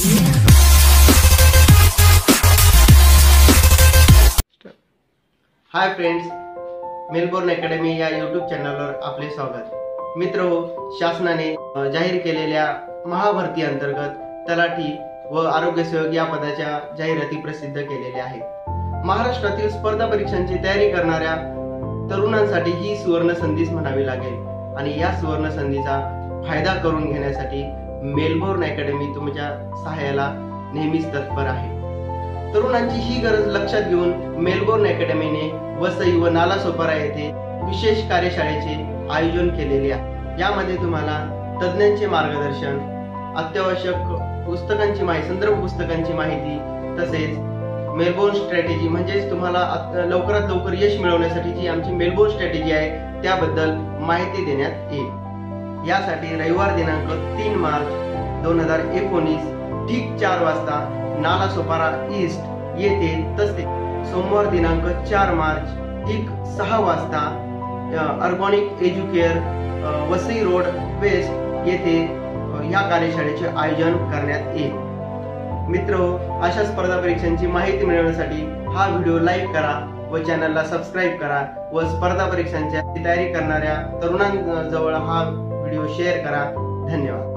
हाय friends Melbourne academy या YouTube चॅनलवर आपले स्वागत. मित्र शासनाने जाहीर केलेल्या महाभरती अंतर्गत तलाठी व आरोग्य सेवक या पदाच्या जाहिराती प्रसिद्ध केलेल्या आहेत. महाराष्ट्रातील स्पर्धा परीक्षांची तयारी करणाऱ्या तरुणांसाठी ही सुवर्ण संधीच म्हणावी लागेल. आणि या सुवर्ण संधीचा फायदा करून घेण्यासाठी मेलबोर्न अकॅडमी तुमच्या सहाय्याला नेहमीच तत्पर आहे. तरुणांची ही गरज लक्षात घेऊन मेलबोर्न अकॅडमीने वसई व नालासोपारा येथे विशेष कार्यशाळेचे आयोजन केलेले आहे. यामध्ये तुम्हाला तज्ज्ञांचे मार्गदर्शन अत्यावश्यक पुस्तकांची माहिती संदर्भ पुस्तकांची माहिती तसेच मेलबोर्न स्ट्रॅटेजी म्हणजेच तुम्हाला लवकरात लवकर यश मिळवण्यासाठी जी आमची मेलबोर्न स्ट्रॅटेजी आहे त्याबद्दल माहिती देण्यात येईल. यासाठी रविवार दिनांक तीन मार्च दोन हजार एकोणीस ठीक चार वाजता नालासोपारा ईस्ट येथे तसे सोमवार दिनांक चार मार्च ठीक सहा वाजता organic educare Vasai road west येथे या कार्यशाळेचे आयोजन करण्यात येईल. मित्र अशा स्पर्धा परीक्षांची माहिती मिळवण्यासाठी हा व्हिडिओ लाईक करा व चॅनलला सबस्क्राईब करा व स्पर्धा परीक्षांच्या तयारी करणाऱ्या तरुणांजवळ हा व्हिडिओ शेअर करा. धन्यवाद.